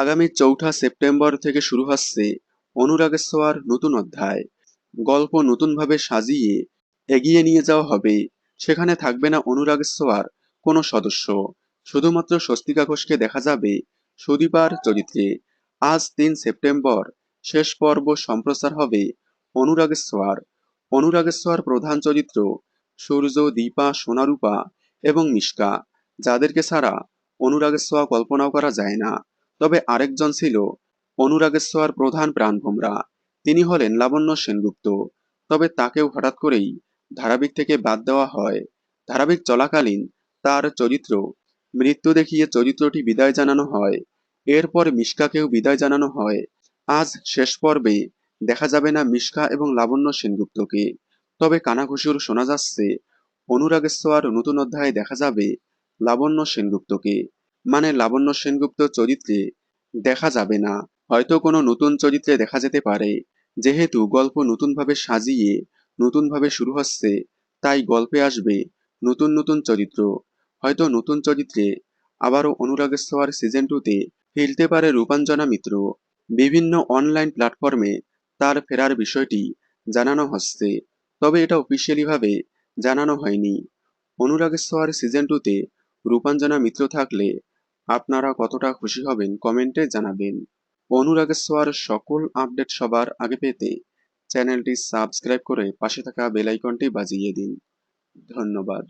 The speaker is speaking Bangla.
আগামী চৌঠা সেপ্টেম্বর থেকে শুরু হচ্ছে অনুরাগের ছোঁয়ার নতুন অধ্যায়। গল্প নতুনভাবে সাজিয়ে এগিয়ে নিয়ে যাওয়া হবে। সেখানে থাকবে না অনুরাগের ছোঁয়ার কোনো সদস্য। শুধুমাত্র স্বস্তিকা ঘোষকে দেখা যাবে সুদীপার চরিত্রে। আজ তিন সেপ্টেম্বর, শেষ পর্ব সম্প্রচার হবে অনুরাগের ছোঁয়ার প্রধান চরিত্র সূর্য, দীপা, সোনারূপা এবং মিশকা। যাদেরকে ছাড়া অনুরাগের ছোঁয়া কল্পনাও করা যায় না। তবে আরেকজন ছিল অনুরাগের ছোঁয়ার প্রধান প্রাণভোমরা। তিনি হলেন লাবণ্য সেনগুপ্ত। তবে তাকেও হঠাৎ করেই ধারাবাহিক থেকে বাদ দেওয়া হয়। ধারাবাহিক চলাকালীন তার চরিত্র, মৃত্যু দেখিয়ে চরিত্রটি বিদায় জানানো হয়। এরপর মিশকাকেও বিদায় জানানো হয়। আজ শেষ পর্বে দেখা যাবে না মিশকা এবং লাবণ্য সেনগুপ্তকে। তবে কানাঘুষুর শোনা যাচ্ছে, অনুরাগেশ্বর নতুন অধ্যায়ে দেখা যাবে লাবণ্য সেনগুপ্তকে। মানে লাবণ্য সেনগুপ্ত চরিত্রে দেখা যাবে না। হয়তো কোনো নতুন চরিত্রে দেখা যেতে পারে। যেহেতু গল্প নতুনভাবে সাজিয়ে, নতুনভাবে শুরু হচ্ছে, তাই গল্পে আসবে নতুন নতুন চরিত্র। হয়তো নতুন চরিত্রে আবারও অনুরাগের ছোঁয়ার সিজন টুতে ফিরতে পারে রূপাঞ্জনা মিত্র। বিভিন্ন অনলাইন প্ল্যাটফর্মে তার ফেরার বিষয়টি জানানো হচ্ছে। তবে এটা অফিসিয়ালিভাবে জানানো হয়নি। অনুরাগের ছোঁয়ার সিজন টুতে রূপাঞ্জনা মিত্র থাকলে আপনারা কতটা খুশি হবেন কমেন্টে জানাবেন। অনুরাগের ছোঁয়ার সকল আপডেট সবার আগে পেতে চ্যানেলটি সাবস্ক্রাইব করে পাশে থাকা বেলাইকনটি বাজিয়ে দিন। ধন্যবাদ।